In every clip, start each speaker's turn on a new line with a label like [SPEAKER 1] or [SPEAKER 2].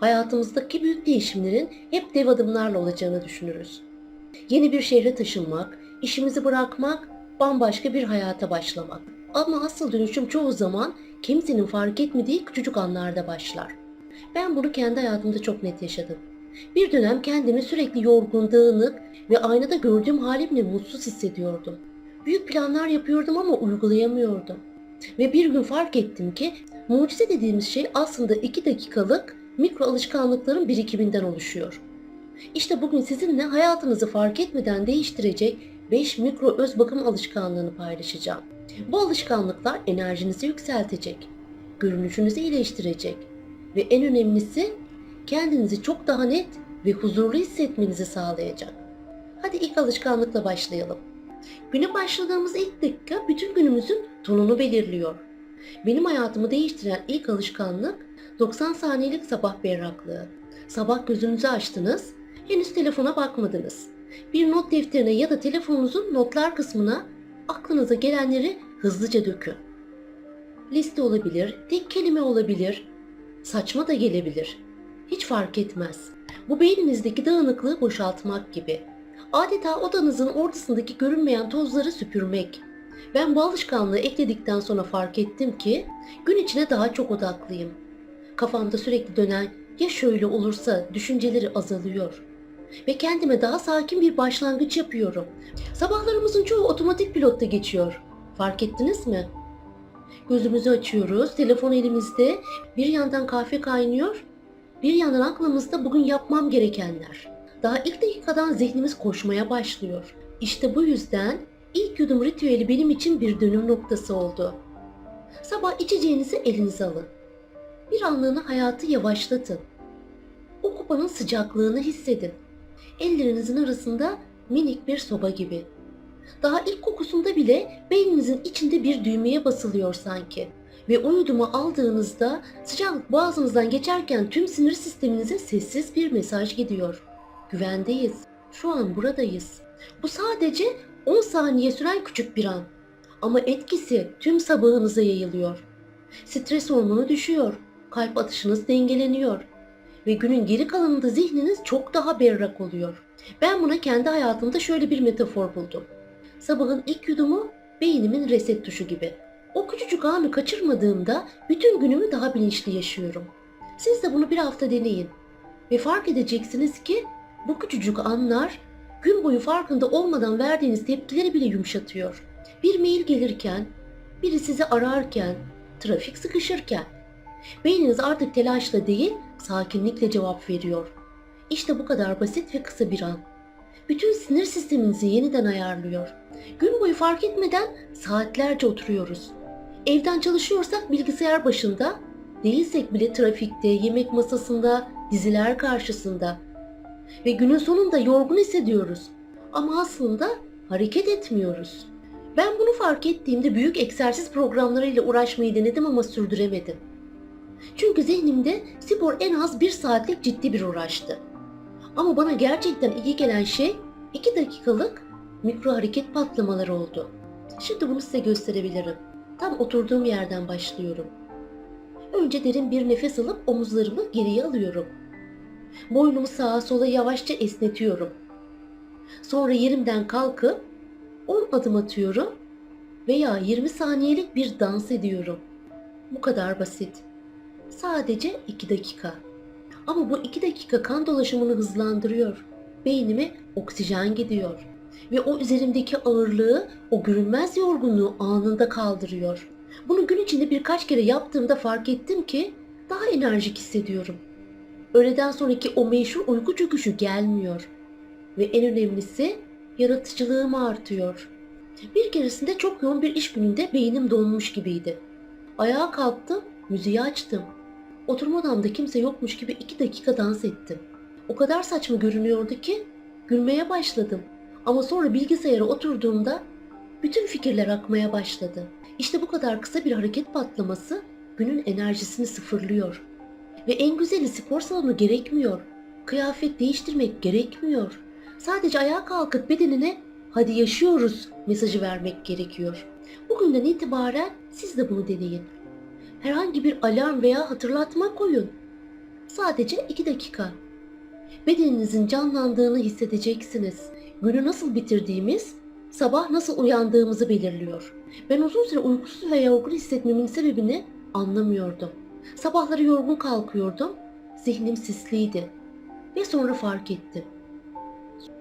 [SPEAKER 1] Hayatımızdaki büyük değişimlerin hep dev adımlarla olacağını düşünürüz. Yeni bir şehre taşınmak, işimizi bırakmak, bambaşka bir hayata başlamak. Ama asıl dönüşüm çoğu zaman kimsenin fark etmediği küçücük anlarda başlar. Ben bunu kendi hayatımda çok net yaşadım. Bir dönem kendimi sürekli yorgun, dağınık ve aynada gördüğüm halimle mutsuz hissediyordum. Büyük planlar yapıyordum ama uygulayamıyordum. Ve bir gün fark ettim ki mucize dediğimiz şey aslında iki dakikalık mikro alışkanlıkların birikiminden oluşuyor. İşte bugün sizinle hayatınızı fark etmeden değiştirecek 5 mikro öz bakım alışkanlığını paylaşacağım. Bu alışkanlıklar enerjinizi yükseltecek, görünüşünüzü iyileştirecek ve en önemlisi kendinizi çok daha net ve huzurlu hissetmenizi sağlayacak. Hadi ilk alışkanlıkla başlayalım. Güne başladığımız ilk dakika bütün günümüzün tonunu belirliyor. Benim hayatımı değiştiren ilk alışkanlık 90 saniyelik sabah berraklığı. Sabah gözünüzü açtınız, henüz telefona bakmadınız. Bir not defterine ya da telefonunuzun notlar kısmına aklınıza gelenleri hızlıca dökün. Liste olabilir, tek kelime olabilir, saçma da gelebilir. Hiç fark etmez. Bu beyninizdeki dağınıklığı boşaltmak gibi. Adeta odanızın ortasındaki görünmeyen tozları süpürmek. Ben bu alışkanlığı ekledikten sonra fark ettim ki gün içine daha çok odaklıyım. Kafamda sürekli dönen ya şöyle olursa düşünceleri azalıyor. Ve kendime daha sakin bir başlangıç yapıyorum. Sabahlarımızın çoğu otomatik pilotta geçiyor. Fark ettiniz mi? Gözümüzü açıyoruz, telefon elimizde, bir yandan kahve kaynıyor, bir yandan aklımızda bugün yapmam gerekenler. Daha ilk dakikadan zihnimiz koşmaya başlıyor. İşte bu yüzden ilk yudum ritüeli benim için bir dönüm noktası oldu. Sabah içeceğinizi elinize alın. Bir anlığına hayatı yavaşlatın. O kupanın sıcaklığını hissedin. Ellerinizin arasında minik bir soba gibi. Daha ilk kokusunda bile beyninizin içinde bir düğmeye basılıyor sanki. Ve o yudumu aldığınızda sıcaklık boğazınızdan geçerken tüm sinir sisteminize sessiz bir mesaj gidiyor. Güvendeyiz. Şu an buradayız. Bu sadece 10 saniye süren küçük bir an. Ama etkisi tüm sabahınıza yayılıyor. Stres hormonu düşüyor. Kalp atışınız dengeleniyor. Ve günün geri kalanında zihniniz çok daha berrak oluyor. Ben buna kendi hayatımda şöyle bir metafor buldum. Sabahın ilk yudumu beynimin reset tuşu gibi. O küçücük anı kaçırmadığımda bütün günümü daha bilinçli yaşıyorum. Siz de bunu bir hafta deneyin. Ve fark edeceksiniz ki bu küçücük anlar gün boyu farkında olmadan verdiğiniz tepkileri bile yumuşatıyor. Bir mail gelirken, biri sizi ararken, trafik sıkışırken. Beyniniz artık telaşla değil, sakinlikle cevap veriyor. İşte bu kadar basit ve kısa bir an. Bütün sinir sisteminizi yeniden ayarlıyor. Gün boyu fark etmeden saatlerce oturuyoruz. Evden çalışıyorsak bilgisayar başında, değilsek bile trafikte, yemek masasında, diziler karşısında. Ve günün sonunda yorgun hissediyoruz. Ama aslında hareket etmiyoruz. Ben bunu fark ettiğimde büyük egzersiz programlarıyla uğraşmayı denedim ama sürdüremedim. Çünkü zihnimde spor en az bir saatlik ciddi bir uğraştı. Ama bana gerçekten iyi gelen şey 2 dakikalık mikro hareket patlamaları oldu. Şimdi bunu size gösterebilirim. Tam oturduğum yerden başlıyorum. Önce derin bir nefes alıp omuzlarımı geriye alıyorum. Boynumu sağa sola yavaşça esnetiyorum. Sonra yerimden kalkıp 10 adım atıyorum veya 20 saniyelik bir dans ediyorum. Bu kadar basit. Sadece 2 dakika. Ama bu 2 dakika kan dolaşımını hızlandırıyor. Beynime oksijen gidiyor. Ve o üzerimdeki ağırlığı, o görünmez yorgunluğu anında kaldırıyor. Bunu gün içinde birkaç kere yaptığımda fark ettim ki daha enerjik hissediyorum. Öğleden sonraki o meşhur uyku çöküşü gelmiyor. Ve en önemlisi yaratıcılığım artıyor. Bir keresinde çok yoğun bir iş gününde beynim donmuş gibiydi. Ayağa kalktım, müziği açtım. Oturma odamda kimse yokmuş gibi iki dakika dans ettim. O kadar saçma görünüyordu ki gülmeye başladım. Ama sonra bilgisayara oturduğumda bütün fikirler akmaya başladı. İşte bu kadar kısa bir hareket patlaması günün enerjisini sıfırlıyor. Ve en güzeli spor salonu gerekmiyor. Kıyafet değiştirmek gerekmiyor. Sadece ayağa kalkıp bedenine hadi yaşıyoruz mesajı vermek gerekiyor. Bugünden itibaren siz de bunu deneyin. Herhangi bir alarm veya hatırlatma koyun. Sadece 2 dakika. Bedeninizin canlandığını hissedeceksiniz. Günü nasıl bitirdiğimiz, sabah nasıl uyandığımızı belirliyor. Ben uzun süre uykusuz ve yorgun hissetmemin sebebini anlamıyordum. Sabahları yorgun kalkıyordum, zihnim sisliydi. Ve sonra fark ettim.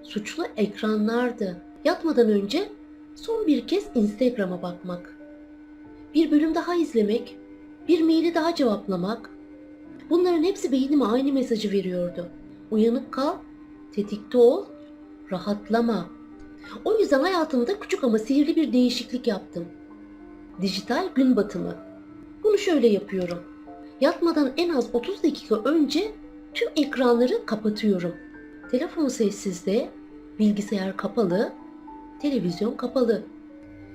[SPEAKER 1] Suçlu ekranlardı. Yatmadan önce son bir kez Instagram'a bakmak. Bir bölüm daha izlemek, bir maili daha cevaplamak. Bunların hepsi beynime aynı mesajı veriyordu. Uyanık kal, tetikte ol, rahatlama. O yüzden hayatımda küçük ama sihirli bir değişiklik yaptım. Dijital gün batımı. Bunu şöyle yapıyorum. Yatmadan en az 30 dakika önce tüm ekranları kapatıyorum. Telefon sessizde, bilgisayar kapalı, televizyon kapalı.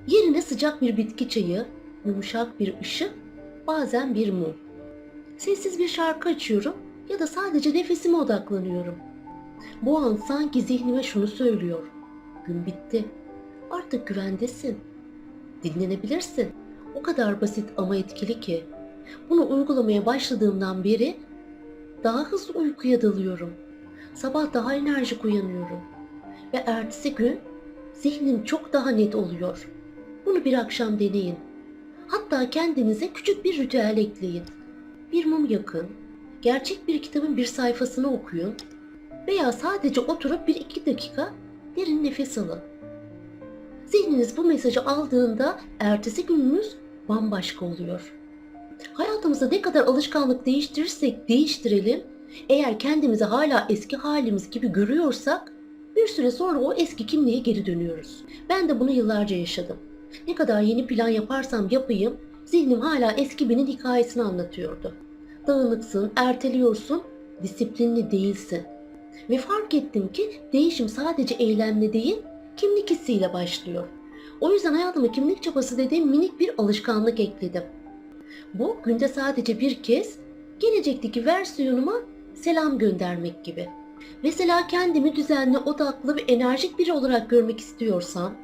[SPEAKER 1] Yerine sıcak bir bitki çayı, yumuşak bir ışık, bazen bir mum. Sessiz bir şarkı açıyorum ya da sadece nefesime odaklanıyorum. Bu an sanki zihnime şunu söylüyor. Gün bitti. Artık güvendesin. Dinlenebilirsin. O kadar basit ama etkili ki. Bunu uygulamaya başladığımdan beri daha hızlı uykuya dalıyorum. Sabah daha enerjik uyanıyorum. Ve ertesi gün zihnim çok daha net oluyor. Bunu bir akşam deneyin. Hatta kendinize küçük bir ritüel ekleyin. Bir mum yakın, gerçek bir kitabın bir sayfasını okuyun veya sadece oturup bir iki dakika derin nefes alın. Zihniniz bu mesajı aldığında ertesi gününüz bambaşka oluyor. Hayatımızda ne kadar alışkanlık değiştirirsek değiştirelim, eğer kendimizi hala eski halimiz gibi görüyorsak bir süre sonra o eski kimliğe geri dönüyoruz. Ben de bunu yıllarca yaşadım. Ne kadar yeni plan yaparsam yapayım, zihnim hala eski benim hikayesini anlatıyordu. Dağınıksın, erteliyorsun, disiplinli değilsin. Ve fark ettim ki değişim sadece eylemle değil, kimlik hissiyle başlıyor. O yüzden hayatıma kimlik çabası dediğim minik bir alışkanlık ekledim. Bu günde sadece bir kez gelecekteki versiyonuma selam göndermek gibi. Mesela kendimi düzenli, odaklı ve enerjik biri olarak görmek istiyorsam,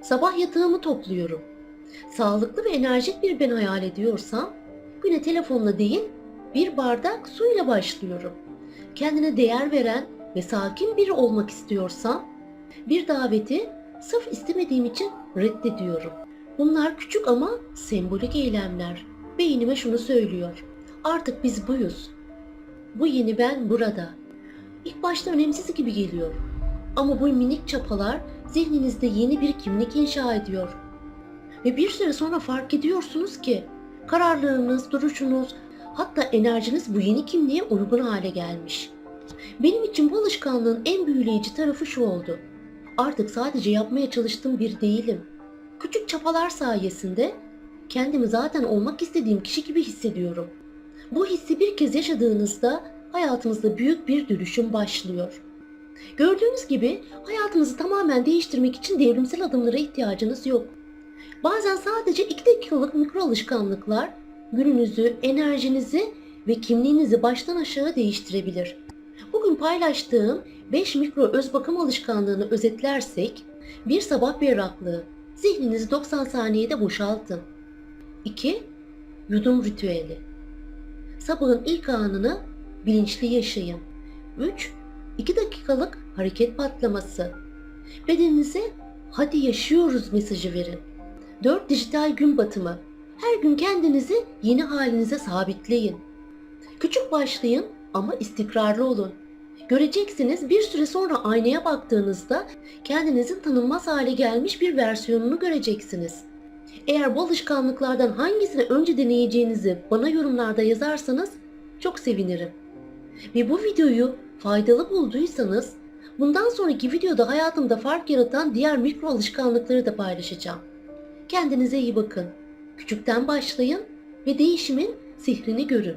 [SPEAKER 1] sabah yatağımı topluyorum. Sağlıklı ve enerjik bir ben hayal ediyorsam, güne telefonla değil, bir bardak suyla başlıyorum. Kendine değer veren ve sakin biri olmak istiyorsam, bir daveti sırf istemediğim için reddediyorum. Bunlar küçük ama sembolik eylemler. Beynime şunu söylüyor. Artık biz buyuz. Bu yeni ben burada. İlk başta önemsiz gibi geliyor. Ama bu minik çapalar zihninizde yeni bir kimlik inşa ediyor. Ve bir süre sonra fark ediyorsunuz ki kararlarınız, duruşunuz, hatta enerjiniz bu yeni kimliğe uygun hale gelmiş. Benim için bu alışkanlığın en büyüleyici tarafı şu oldu. Artık sadece yapmaya çalıştığım bir değilim. Küçük çapalar sayesinde kendimi zaten olmak istediğim kişi gibi hissediyorum. Bu hissi bir kez yaşadığınızda hayatınızda büyük bir dönüşüm başlıyor. Gördüğünüz gibi hayatınızı tamamen değiştirmek için devrimsel adımlara ihtiyacınız yok. Bazen sadece 2 dakikalık mikro alışkanlıklar gününüzü, enerjinizi ve kimliğinizi baştan aşağı değiştirebilir. Bugün paylaştığım 5 mikro öz bakım alışkanlığını özetlersek, bir sabah berraklığı, zihninizi 90 saniyede boşaltın. 2. Yudum ritüeli. Sabahın ilk anını bilinçli yaşayın. 3. 2 dakikalık hareket patlaması. Bedeninize hadi yaşıyoruz mesajı verin. 4. Dijital gün batımı. Her gün kendinizi yeni halinize sabitleyin. Küçük başlayın ama istikrarlı olun. Göreceksiniz bir süre sonra aynaya baktığınızda kendinizin tanınmaz hale gelmiş bir versiyonunu göreceksiniz. Eğer bu alışkanlıklardan hangisini önce deneyeceğinizi bana yorumlarda yazarsanız çok sevinirim. Ve bu videoyu faydalı bulduysanız bundan sonraki videoda hayatımda fark yaratan diğer mikro alışkanlıkları da paylaşacağım. Kendinize iyi bakın. Küçükten başlayın ve değişimin sihrini görün.